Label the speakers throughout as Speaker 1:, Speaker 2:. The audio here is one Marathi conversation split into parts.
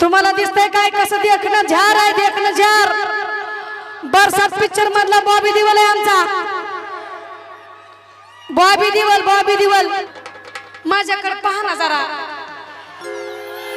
Speaker 1: तुम्हाला दिसतंय काय कसं देखणं झार आहे देखणं झार. बरसात पिक्चर मधला बॉबी दिवल आहे आमचा. बॉबी दिवल बॉबी दिवल माझ्याकडे पहा ना जरा.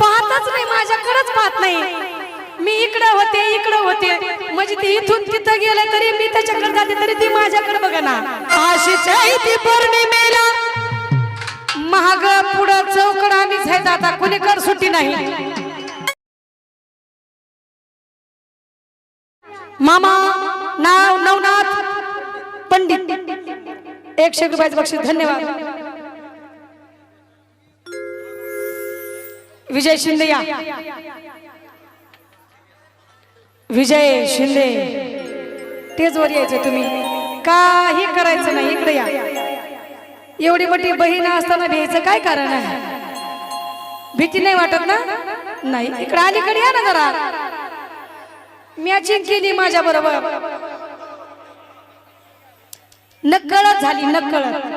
Speaker 1: पाहतच नाही माझ्याकडेच पाहत नाही. मी इकडं होते इकडं होते. म्हणजे ती इथून तिथं गेले तरी मी त्याच्याकडे जाते तरी ती माझ्याकडे बघा ना. अशीच आहे ती पौर्णिमेला. महाग पुढं चौकड आम्ही आहे आता कुणीकड सुट्टी नाही. मामा नाव नवनाथ पंडित. एकशे रुपयाचं बक्षीस. धन्यवाद. विजय शिंदे या. विजय शिंदे तेचवर यायचं तुम्ही. काही करायचं नाही इकडे या. एवढी मोठी बहीण असताना भ्यायचं काय कारण आहे? भीती नाही वाटत ना? नाही. इकडे अलीकडे या ना जरा. मॅचिंग केली माझ्या बरोबर. नकळत झाली नकळत.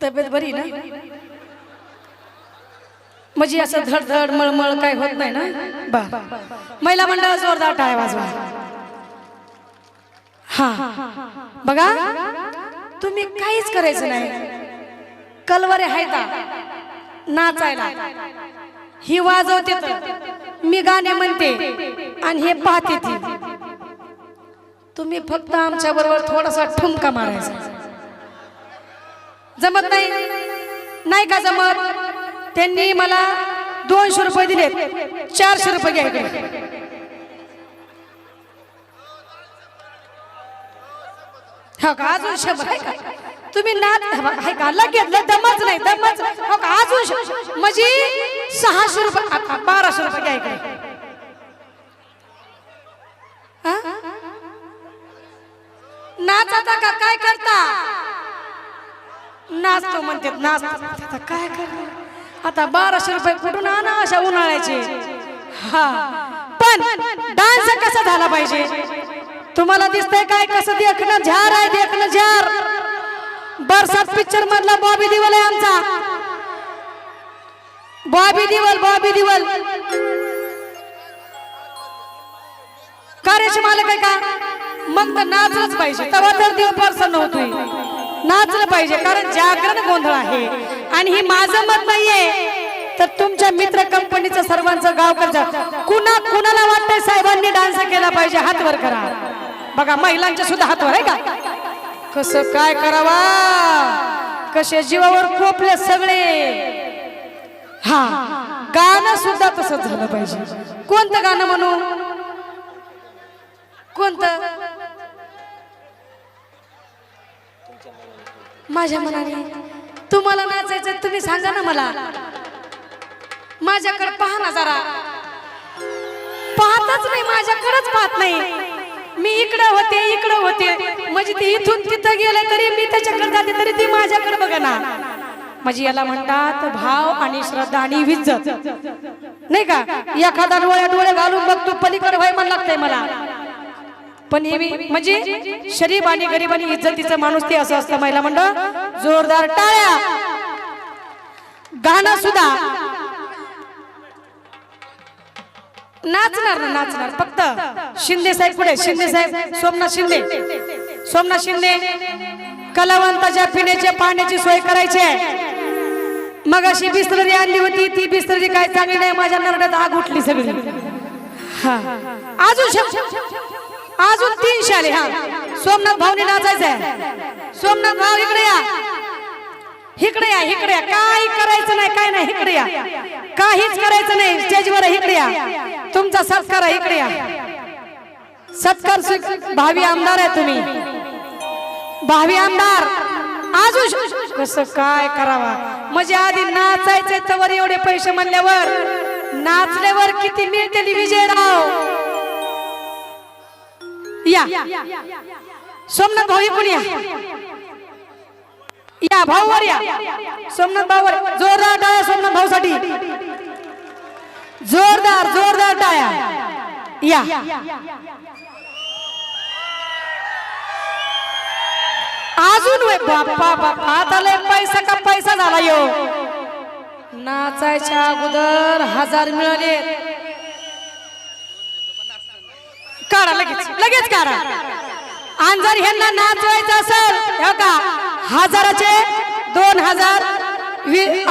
Speaker 1: तब्येत बरी ना? म्हणजे असं धडधड मळमळ काय होत नाही ना? बा महिला मंडळ जोरदार टाळ्या वाजवा. हा. बघा तुम्ही काहीच करायचं नाही. कलवरे हायता नाचायला. ही वाजवते मी गाणे म्हणते आणि हे पाहते ती. तुम्ही फक्त आमच्या बरोबर थोडासा ठुमका मारायचा. जमत नाही? नाही का जमत? त्यांनी मला दोनशे रुपये दिले चारशे रुपये घ्यायचे हो का? अजून शंभर आहे का? तुम्ही ना हो आहे का? लगेच दमच नाही दमच हो का? अजून म्हणजे सहाशे रुपये बाराशे रुपये घ्याय काय नाच आता का काय करता? नाचतो म्हणते नाचतो आता काय करणार? आता बाराशे रुपये कुठून आणा अशा उन्हाळ्याचे? हा. पण डान्स कसा झाला पाहिजे? तुम्हाला दिसतंय काय कसं देखणं झार आहे देखणं झार. बरसात पिक्चर मधला बॉबी दिवल आहे आमचा. बॉबी दिवल बॉबी दिवल. कार्याचे मालक आहे का? मग तर नाचलंच पाहिजे. तेव्हा तर देव प्रसन्न होतोय. नाचलं पाहिजे कारण जागरण गोंधळ आहे. आणि ही माझं मत नाहीये. तर तुमच्या मित्र कंपनीचं सर्वांचं गाव कर्ज. कुणा कुणाला वाटतंय साहेबांनी डान्स केला पाहिजे हात वर करा. बघा महिलांच्या सुद्धा हात वर आहे का? कसं काय करावा? कसे जीवावर खोपले सगळे? हा. गाणं सुद्धा तसंच झालं पाहिजे. कोणतं गाणं म्हणू? कोणतं? माझ्या मनाने तुम्हाला नाचायचं तुम्ही सांगा ना मला. माझ्याकडे पहा ना जरा. पाहतच नाही माझ्याकडेच पाहत नाही. मी इकडं होते इकडं होते. म्हणजे ती इथून तिथं गेले तरी मी त्याच्याकडे जाते तरी ती माझ्याकडे बघा ना म्हणजे याला म्हणतात भाव आणि श्रद्धा आणि विज्जत नाही का? एखादा डोळ्या डोळे घालून बघतो पलीकडे व्हाय मला लागतंय मला. पण हे मी- म्हणजे शरीफ आणि गरीब आणि इज्जतीचं माणूस ते असं असतं महिला मंडळ. जोरदार टाळ्या. गाणं सुद्धा. नाचणार ना नाचणार. फक्त शिंदे साहेब पुढे शिंदे साहेब. सोमनाथ शिंदे. सोमनाथ शिंदे. कलावंताच्या पिण्याच्या पाण्याची सोय करायची आहे. मग अशी बिस्लरी आणली होती ती बिस्लरी काय चांगली नाही माझ्या नरड्यात आग उठली सगळी. अजून अजून तीनशे आले हा. सोमनाथ भाऊने नाचायचंय. आहे सोमनाथ भाऊ इकडे या. इकडे या इकडे या. काही करायचं नाही काय नाही इकडे या. काहीच करायचं नाही स्टेजवर इकडे या. तुमचा सत्कार आहे इकडे या. सत्कार भावी आमदार आहे तुम्ही. भावी आमदार अजून कसं काय करावा? म्हणजे आधी नाचायचे तर एवढे पैसे म्हणल्यावर नाचल्यावर किती मिळतील विजयराव? या. सोमनाथ भाऊ पण या. या भाऊवर या. सोमनाथ भाऊवर. जोरदार टाळ्या सोमनाथ भाऊ साठी जोरदार जोरदार टाळ्या. या. अजून बाप्पा बाप्पा आता लय पैसा का पैसा झाला यो. नाचायच्या अगोदर हजार मिळाले. काढा लगेच लगेच काढा. आणि जर ह्यांना नाचवायचं असेल का हजाराचे दोन हजार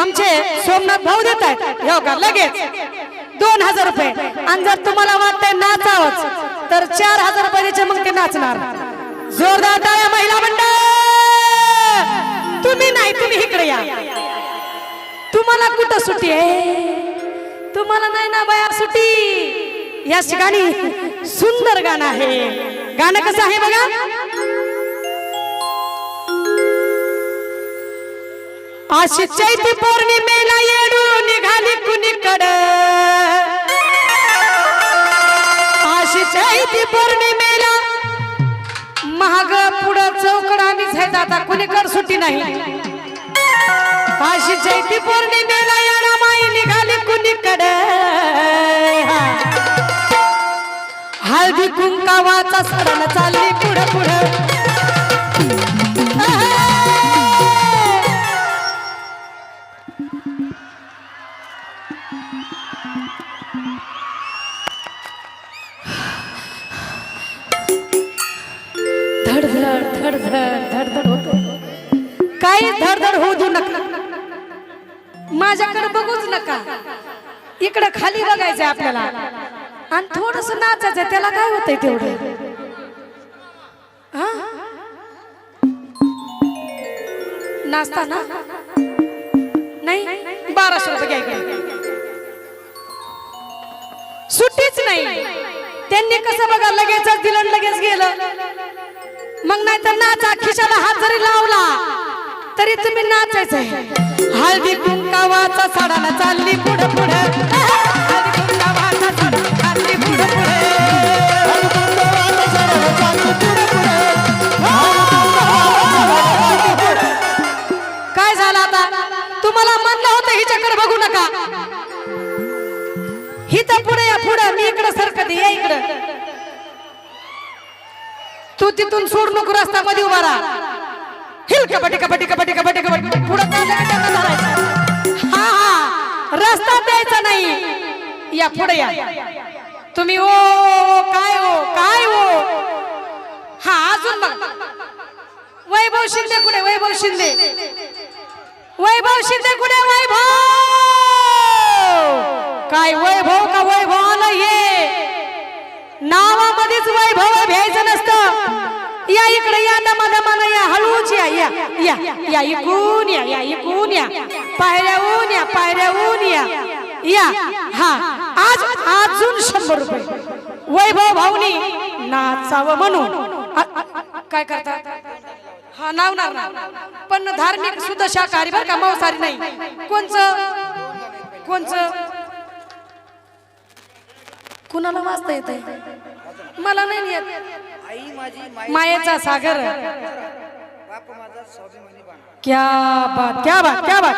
Speaker 1: आमचे सोमनाथ भाऊ देत आहेत. हो का लगेच. दोन हजार रुपये. आणि जर तुम्हाला वाटतंय नाचावंच तर चार हजार रुपये द्यायचे मग ते नाचणार. जोरदार टाळ्या महिला मंडळ. तुम्ही नाही तुम्ही इकडे या. तुम्हाला कुठं सुट्टी आहे? तुम्हाला नाही ना बया सुट्टी? या ठिकाणी सुंदर गाणं आहे. गाणं कसं आहे बघा? अशी चैती पौर्णिमेला येडू निघाली कुणीकड? अशी चैती पौर्णिमेला महाग पुढं चौकड आम्ही जायचं आता कुणीकड सुट्टी नाही. अशी चैती पौर्णिमेला येणा माई निघाली कुणीकड. हळदी कुंकावाचा सरण चालली होऊ देऊ नका. माझ्याकडे बघूच नका. इकडे खाली बघायचंय आपल्याला. आणि थोडस नाचायचंय त्याला काय होतंय तेवढं? हा? नाचता ना? नाही? बाराशे रुपये घ्या इकडे. सुट्टीच नाही. त्यांनी कसं बघा लगेचच दिलं लगेच गेलं. मग नाही तर नाचा खिशाला तरी तुम्ही नाचायचं हळदी कुंकावाचा साडाला चालली पुढे पुढे. हळदी कुंकावाचा साडाला चालली पुढे पुढे. काय झालं आता? तुम्हाला म्हणलं होतं हिच्याकडे बघू नका. ही तर पुढे या पुढे मी इकडे सरकते या इकडे. तू तिथून सोड नको रस्ता उभा राहा. हिल कबड्डी कबड्डी कबड्डी कबड्डी कबड्डी. पुढे हा हा. रस्ता द्यायचा नाही. या पुढे या. तुम्ही ओ काय हो काय हो? हा अजून मग वैभव शिंदे कुठे? वैभव शिंदे. वैभव शिंदे कुठे? वैभव! काय वैभव का वैभव आलं हे? नावामध्येच वैभव घ्यायचं नसतं. या इकडे या दमा दमानं या. हळूच या या या या. इकून या या इकून या. पायऱ्याहून या पायऱ्याहून या. या. हा. आज अजून शंभर रुपये. वैभव भाऊनी नाचावं म्हणून. काय करतात हा नावणार ना. पण धार्मिक सुद्धा शाकाहारी बरं का मांसाहारी नाही. कोणचं? कोणचं? कुणाला वाचता येत मला नाही येत.
Speaker 2: आई माझी माई
Speaker 1: मायेचा सागर.
Speaker 2: बाप माझा स्वाभिमानी बाण.
Speaker 1: क्या बात क्या बात क्या बात.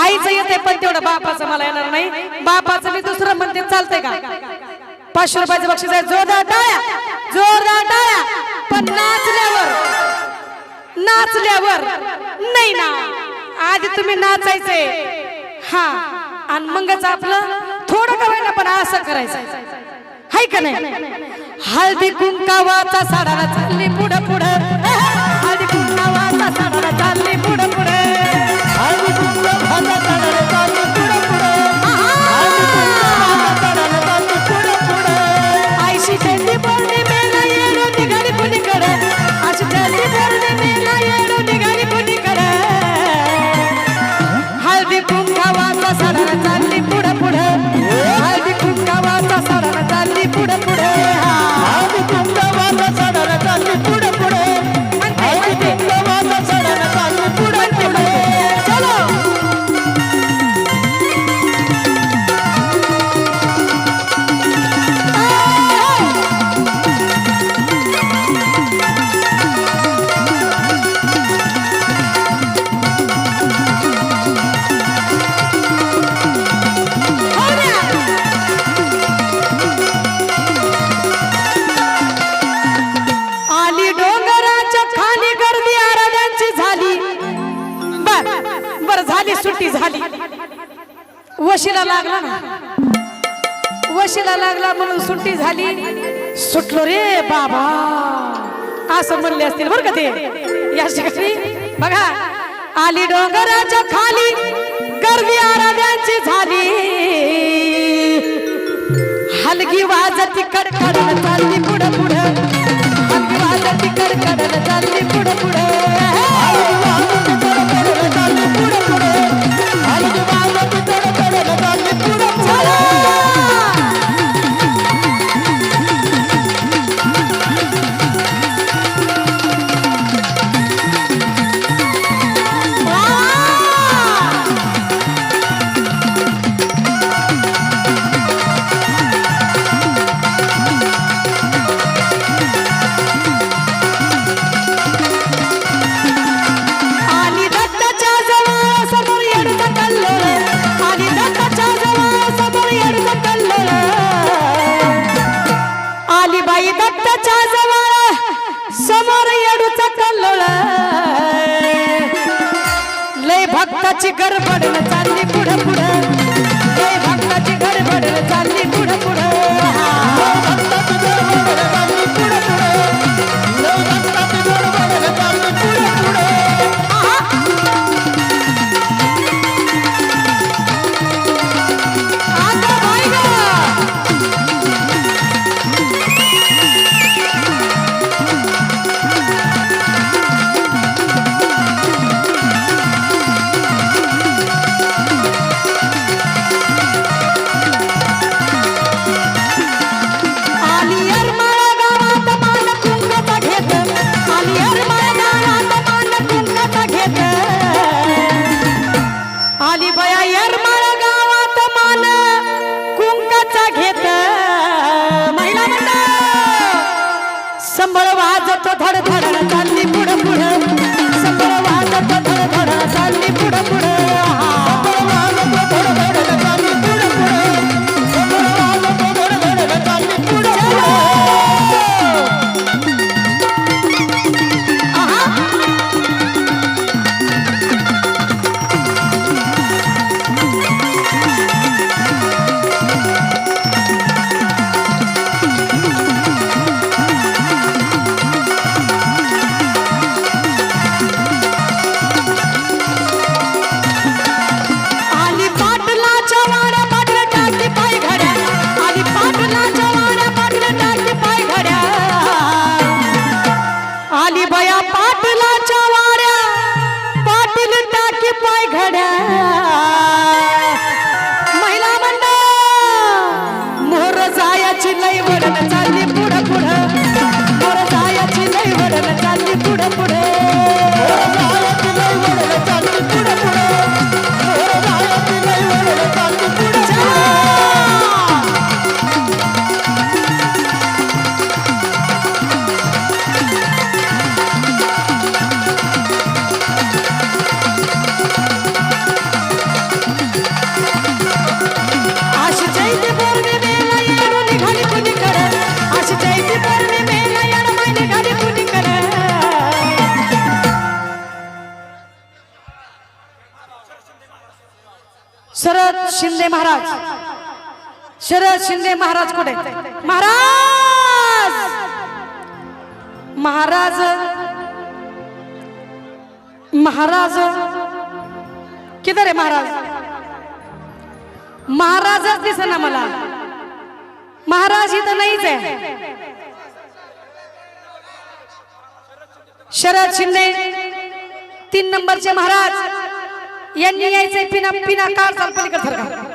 Speaker 1: आईचं येते पण तेवढं बापाचं मला येणार नाही. बापाचं मी दुसरं म्हणते चालतंय का? पाचशे रुपयाचं बक्षीस आहे. जोरदार टाळ्या जोरदार टाळ्या. पण नाचल्यावर नाचल्यावर नाही ना. आधी तुम्ही नाचायचंय हा आणि मगच आपलं थोडं का होईना पण असं करायचं. हाय का नाही? हळदी कुंकावाचा साडाला चालली पुढं पुढं हळदी कुंकावाचा साडाला चालली पुढं पुढं
Speaker 3: हळदी कुंकू साडाला चालली पुढं पुढं. चालली पुढं पुढं.
Speaker 1: आयशी चंदी मेला येडो निघाली कुणीकडे अशी चंदी मेला येडो निघाली कुणीकडे हळदी
Speaker 3: कुंक
Speaker 1: सुट्टी सुटलो रे बाबा. असं म्हणले असतील बरं का ते. या ठिकाणी बघा आली डोंगराच्या खाली गर्दी आराध्यांची झाली. हलगी वाजती कडकडन चालली पुढं पुढं. हलगी वाजती कडकडन चालली पुढं पुढं. बाई जवळ समोर येडूच कल्लोळ. लय भक्ताची गडबड चालली पुढे पुढे. माझी बया येरमाळा गावात मान कुंकाचा घेत. महिला मंडळ संबळ वाजत धड बया शिंदे महाराज. शरद शिंदे महाराज कुठे? महाराज! महाराज महाराज किधर आहे महाराज? महाराजच दिसना मला. महाराज इथं नाहीच आहे. शरद शिंदे तीन नंबरचे महाराज. यांनी यायचे पिना पिना कार चाल सरकार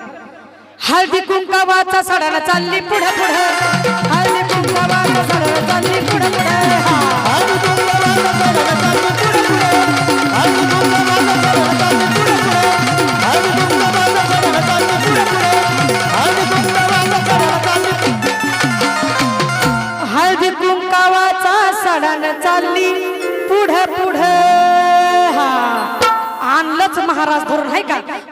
Speaker 1: हळदी कुंकावाचा सडाला चालली पुढे पुढे. हळदी कुंकावाचा सडा चालली पुढे पुढे. हळदी कुंकावाचा चालली पुढे पुढे. हा. आणलंच महाराज धरून आहे का?